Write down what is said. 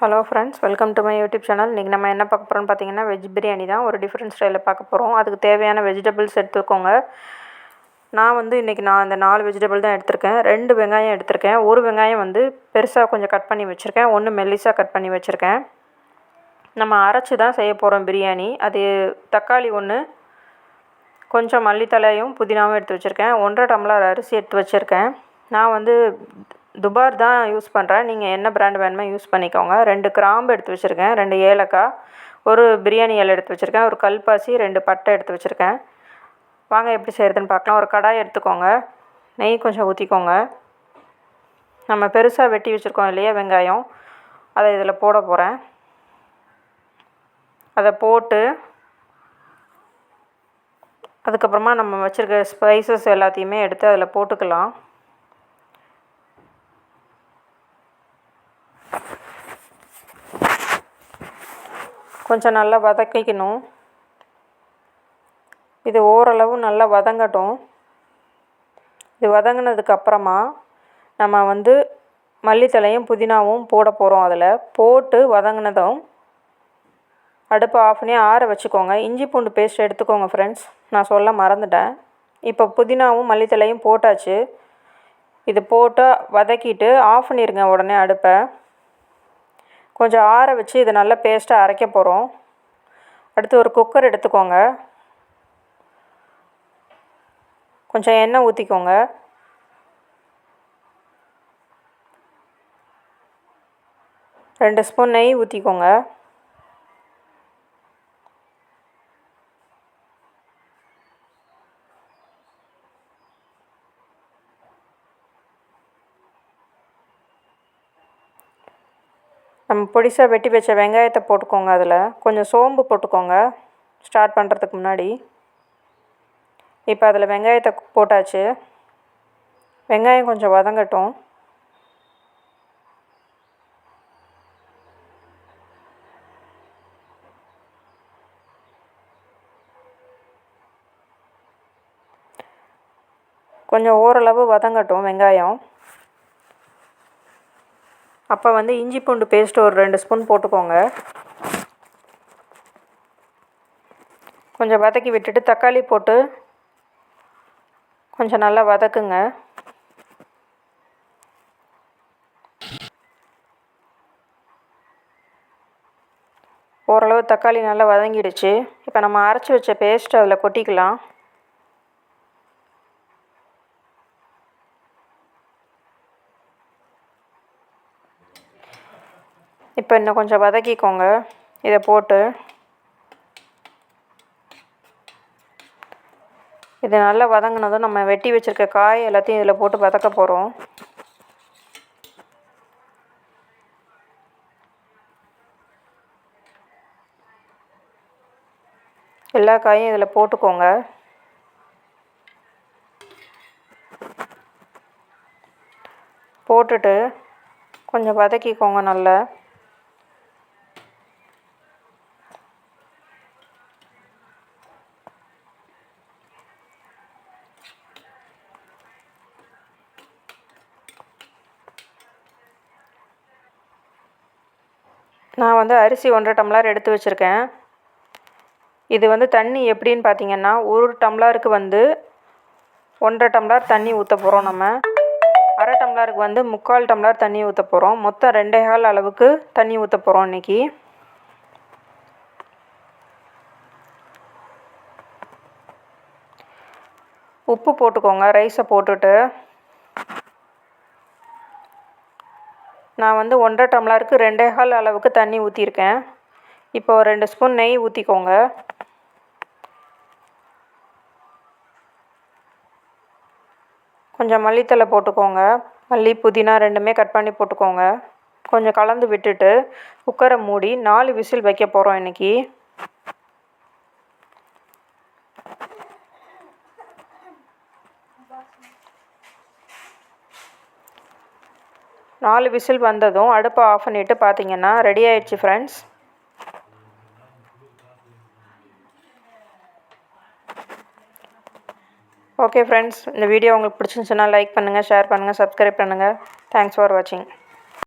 Hello friends welcome to my YouTube channel இன்றைக்கி நம்ம என்ன பார்க்க போகிறோம்னு பார்த்தீங்கன்னா வெஜ் பிரியாணி தான் ஒரு டிஃப்ரெண்ட் ஸ்டைலில் பார்க்க போகிறோம் அதுக்கு தேவையான வெஜிடபிள்ஸ் எடுத்துக்கோங்க. நான் வந்து இன்றைக்கி நான் அந்த நாலு வெஜிடபிள் தான் எடுத்திருக்கேன். ரெண்டு வெங்காயம் எடுத்திருக்கேன். ஒரு வெங்காயம் வந்து பெருசாக கொஞ்சம் கட் பண்ணி வச்சுருக்கேன். ஒன்று மெல்லிஸாக கட் பண்ணி வச்சுருக்கேன். நம்ம அரைச்சி தான் செய்ய போகிறோம் பிரியாணி அது தக்காளி ஒன்று கொஞ்சம் மல்லித்தலையும் புதினாவும் எடுத்து வச்சுருக்கேன். ஒன்றரை டம்ளர் அரிசி எடுத்து வச்சுருக்கேன். நான் வந்து துபார் தான் யூஸ் பண்ணுறேன் நீங்கள் என்ன பிராண்ட் வேணுமோ யூஸ் பண்ணிக்கோங்க. ரெண்டு கிராம்பு எடுத்து வச்சுருக்கேன். ரெண்டு ஏலக்காய் ஒரு பிரியாணி இலை எடுத்து வச்சுருக்கேன். ஒரு கல்பாசி ரெண்டு பட்டை எடுத்து வச்சுருக்கேன். வாங்க எப்படி செய்கிறதுன்னு பார்க்கலாம். ஒரு கடாய் எடுத்துக்கோங்க. நெய் கொஞ்சம் ஊற்றிக்கோங்க நம்ம பெருசாக வெட்டி வச்சுருக்கோம் இல்லையா வெங்காயம். அதை இதில் போட போகிறேன் அதை போட்டு அதுக்கப்புறமா நம்ம வச்சுருக்க ஸ்பைசஸ் எல்லாத்தையுமே எடுத்து அதில் போட்டுக்கலாம். கொஞ்சம் நல்லா வதக்கிக்கணும். இது ஓரளவு நல்லா வதங்கட்டும். இது வதங்கினதுக்கப்புறமா நம்ம வந்து மல்லித்தலையும் புதினாவும் போட போகிறோம் அதில். போட்டு வதங்கினதும் அடுப்பை ஆஃப் பண்ணி ஆற வச்சுக்கோங்க. இஞ்சி பூண்டு பேஸ்ட் எடுத்துக்கோங்க ஃப்ரெண்ட்ஸ் நான் சொல்ல மறந்துட்டேன். இப்போ புதினாவும் மல்லித்தலையும் போட்டாச்சு. இது போட்டு வதக்கிட்டு ஆஃப் பண்ணிடுங்க உடனே அடுப்பை. கொஞ்சம் ஆற வச்சு இதை நல்லா பேஸ்ட்டாக அரைக்க போகிறோம் அடுத்து ஒரு குக்கர் எடுத்துக்கோங்க. கொஞ்சம் எண்ணெய் ஊற்றிக்கோங்க ரெண்டு ஸ்பூன் நெய் ஊற்றிக்கோங்க நம்ம பொடிசாக வெட்டி வச்ச வெங்காயத்தை போட்டுக்கோங்க அதில். கொஞ்சம் சோம்பு போட்டுக்கோங்க. ஸ்டார்ட் பண்ணுறதுக்கு முன்னாடி. இப்போ அதில் வெங்காயத்தை போட்டாச்சு. வெங்காயம் கொஞ்சம் வதங்கட்டும். கொஞ்சம் ஓரளவு வதங்கட்டும் வெங்காயம். அப்போ வந்து இஞ்சி பூண்டு பேஸ்ட் ஒரு ரெண்டு ஸ்பூன் போட்டுக்கோங்க. கொஞ்சம் வதக்கி விட்டுட்டு தக்காளி போட்டு கொஞ்சம் நல்லா வதக்குங்க. ஓரளவு தக்காளி நல்லா வதங்கிடுச்சு. இப்போ நம்ம அரைச்சி வச்ச பேஸ்ட் அதில் கொட்டிக்கலாம். இப்போ இன்னும் கொஞ்சம் வதக்கிக்கோங்க. இதை போட்டு. இது நல்லா வதங்கினதும் நம்ம வெட்டி வச்சுருக்க காய் எல்லாத்தையும் இதில் போட்டு வதக்க போகிறோம் எல்லா காயும் இதில் போட்டுக்கோங்க. போட்டுட்டு கொஞ்சம் வதக்கிக்கோங்க நல்லா. நான் வந்து அரிசி ஒன்றரை டம்ளர் எடுத்து வச்சுருக்கேன். இது வந்து தண்ணி எப்படின்னு பார்த்தீங்கன்னா ஒரு டம்ளருக்கு வந்து ஒன்றரை டம்ளர் தண்ணி ஊற்ற போகிறோம் நம்ம. அரை டம்ளருக்கு வந்து முக்கால் டம்ளர் தண்ணி ஊற்ற போகிறோம் மொத்தம் ரெண்டே கால் அளவுக்கு தண்ணி ஊற்ற போகிறோம் இன்றைக்கி உப்பு போட்டுக்கோங்க ரைஸை போட்டுட்டு. நான் வந்து ஒன்றரை டம்ளருக்கு ரெண்டே கால் அளவுக்கு தண்ணி ஊற்றிருக்கேன் இப்போ ரெண்டு ஸ்பூன் நெய் ஊற்றிக்கோங்க கொஞ்சம் மல்லித்தலை போட்டுக்கோங்க. மல்லி புதினா ரெண்டுமே கட் பண்ணி போட்டுக்கோங்க. கொஞ்சம் கலந்து விட்டுட்டு குக்கரை மூடி நாலு விசில் வைக்க போகிறோம் இன்றைக்கி நாலு விசில் வந்ததும் அடுப்பை ஆஃப் பண்ணிவிட்டு பார்த்தீங்கன்னா ரெடி ஆயிடுச்சு ஃப்ரெண்ட்ஸ் ஓகே ஃப்ரெண்ட்ஸ் இந்த வீடியோ உங்களுக்கு பிடிச்சிருந்துச்சுன்னா லைக் பண்ணுங்கள் ஷேர் பண்ணுங்கள் சப்ஸ்கிரைப் பண்ணுங்கள் தேங்க்ஸ் ஃபார் வாட்சிங்